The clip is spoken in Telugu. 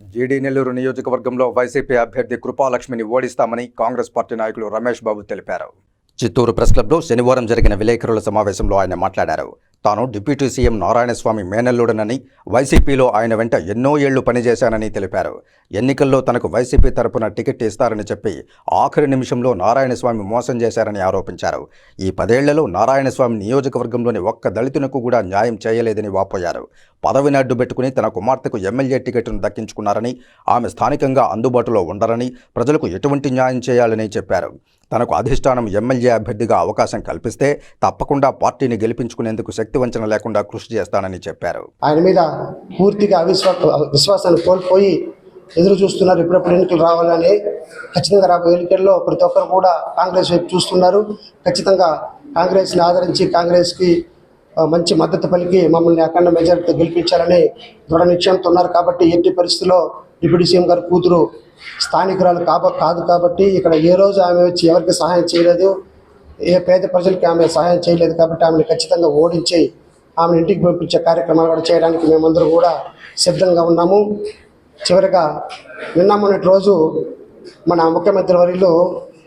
జీడీ నెల్లూరు నియోజకవర్గంలో వైసీపీ అభ్యర్థి కృపాలక్ష్మిని ఓడిస్తామని కాంగ్రెస్ పార్టీ నాయకులు రమేష్ బాబు తెలిపారు. చిత్తూరు ప్రెస్ క్లబ్లో శనివారం జరిగిన విలేకరుల సమావేశంలో ఆయన మాట్లాడారు. తాను డిప్యూటీ సీఎం నారాయణస్వామి మేనల్లుడనని వైసీపీలో ఆయన వెంట ఎన్నో ఏళ్ళు పనిచేశానని తెలిపారు. ఎన్నికల్లో తనకు వైసీపీ తరపున టికెట్ ఇస్తారని చెప్పి ఆఖరి నిమిషంలో నారాయణస్వామి మోసం చేశారని ఆరోపించారు. ఈ పదేళ్ళలో నారాయణస్వామి నియోజకవర్గంలోని ఒక్క దళితునకు కూడా న్యాయం చేయలేదని వాపోయారు. పదవిని అడ్డు పెట్టుకుని తన కుమార్తెకు ఎమ్మెల్యే టికెట్ను దక్కించుకున్నారని ఆమె స్థానికంగా అందుబాటులో ఉండరని ప్రజలకు ఎటువంటి న్యాయం చేయాలని చెప్పారు. తనకు అధిష్టానం ఎమ్మెల్యే అభ్యర్థిగా అవకాశం కల్పిస్తే తప్పకుండా పార్టీని గెలిపించుకునేందుకు శక్తి వంచన లేకుండా కృషి చేస్తానని చెప్పారు. ఆయన మీద పూర్తిగా అవిశ్వాస విశ్వాసాన్ని కోల్పోయి ఎదురు చూస్తున్నారు ఎప్పుడెప్పుడు ఎన్నికలు రావాలని. ఖచ్చితంగా రాబోయే ఎన్నికల్లో ప్రతి ఒక్కరు కూడా కాంగ్రెస్ వైపు చూస్తున్నారు. ఖచ్చితంగా కాంగ్రెస్ని ఆదరించి కాంగ్రెస్కి మంచి మద్దతు పలికి మమ్మల్ని అఖండ మెజారిటీతో గెలిపించాలని దృఢ నిశ్చయంతో ఉన్నారు కాబట్టి ఎట్టి పరిస్థితుల్లో డిప్యూటీ సీఎం గారి కూతురు స్థానికురాలు కాబ కాదు కాబట్టి ఇక్కడ ఏ రోజు ఆమె వచ్చి ఎవరికి సహాయం చేయలేదు ఏ పేద ప్రజలకి ఆమె సహాయం చేయలేదు కాబట్టి ఆమెను ఖచ్చితంగా ఓడించి ఆమెను ఇంటికి పంపించే కార్యక్రమాలు కూడా చేయడానికి మేమందరూ కూడా సిద్ధంగా ఉన్నాము. చివరిగా నిన్న మొన్నటి రోజు మన ముఖ్యమంత్రి వర్యులు